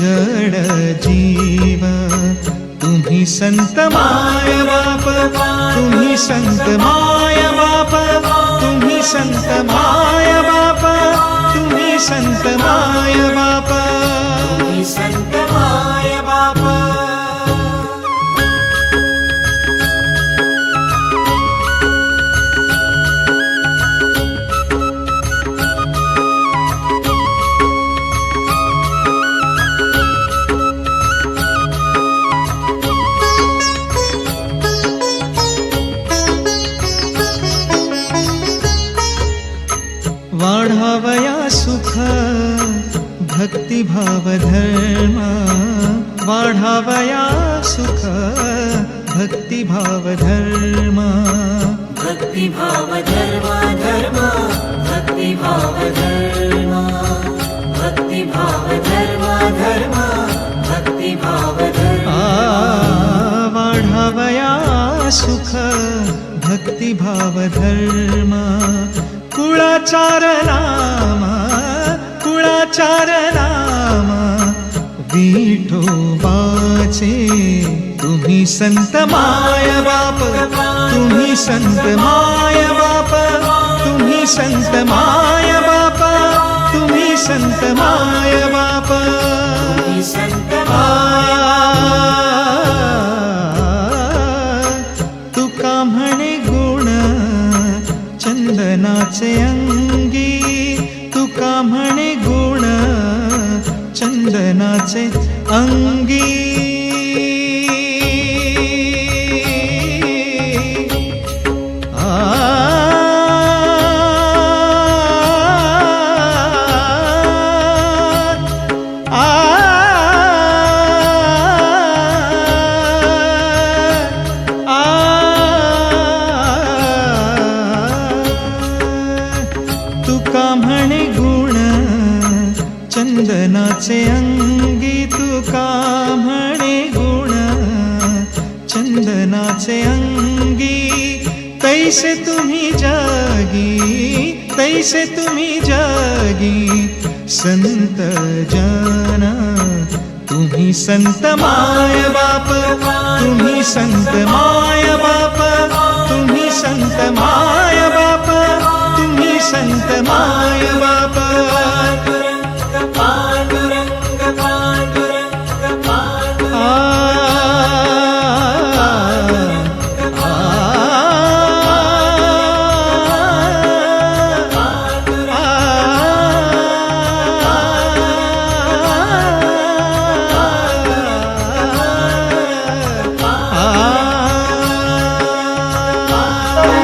जड जीव तुम्ही संत माय बाप तुम्ही संत माय बाप तुम्ही संत माय बाप तुम्ही संत माय बाप. तुम्ही संत ाढा सुख भक्तिभावधर्मा. धर्मया सुख भक्तिभावधर्मा. धर्म. भक्तिभाव धर्म धर्म. धर्मा वाढा वया सुख भक्तिभावधर्मा. कुळाचार नाम कुळाचार नाम. विठोबाचे तुम्ही संत माय बाप. तुम्ही संत माय बाप. तुम्ही संत माय बाप. तुम्ही संत माय बाप. तुम्ही संत चंदनाचे अंगी तुका म्हणे गुण चंदनाचे अंगी तुका म्हणे गुण? चंदनाचे अंगी तुका म्हणे गुण? चंदनाचे अंगी तैसे तुम्ही जागी तैसे तुम्ही जागी संत जाना तुम्ही संत माय बाप तुम्ही संत माय बाप तुम्ही संत माय അനന്തമായ